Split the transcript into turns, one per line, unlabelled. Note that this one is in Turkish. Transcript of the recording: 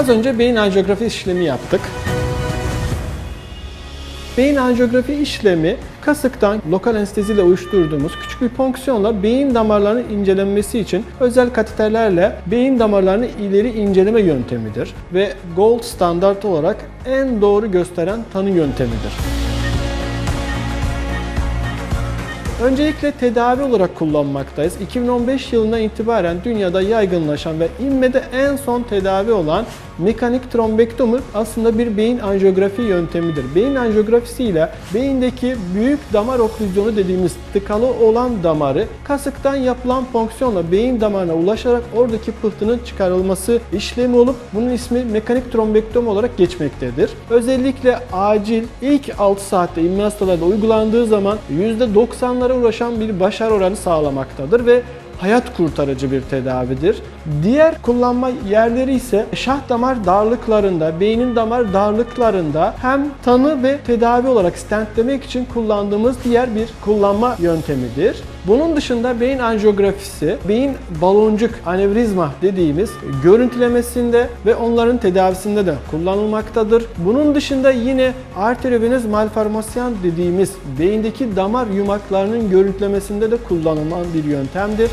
Az önce beyin anjiyografi işlemi yaptık. Beyin anjiyografi işlemi kasıktan lokal anesteziyle uyuşturduğumuz küçük bir fonksiyonla beyin damarlarının incelenmesi için özel kateterlerle beyin damarlarını ileri inceleme yöntemidir ve gold standart olarak en doğru gösteren tanı yöntemidir. Öncelikle tedavi olarak kullanmaktayız. 2015 yılından itibaren dünyada yaygınlaşan ve inmede en son tedavi olan mekanik trombektomi aslında bir beyin anjiyografi yöntemidir. Beyin anjiyografisi ile beyindeki büyük damar oklüzyonu dediğimiz tıkalı olan damarı kasıktan yapılan fonksiyonla beyin damarına ulaşarak oradaki pıhtının çıkarılması işlemi olup bunun ismi mekanik trombektomi olarak geçmektedir. Özellikle acil ilk 6 saatte inme hastalarda uygulandığı zaman %90'lara ulaşan bir başarı oranı sağlamaktadır ve hayat kurtarıcı bir tedavidir. Diğer kullanma yerleri ise şah damar darlıklarında, beynin damar darlıklarında hem tanı ve tedavi olarak stentlemek için kullandığımız diğer bir kullanma yöntemidir. Bunun dışında beyin anjiyografisi, beyin baloncuk anevrizma dediğimiz görüntülemesinde ve onların tedavisinde de kullanılmaktadır. Bunun dışında yine arteriovenöz malformasyon dediğimiz beyindeki damar yumaklarının görüntülemesinde de kullanılan bir yöntemdir.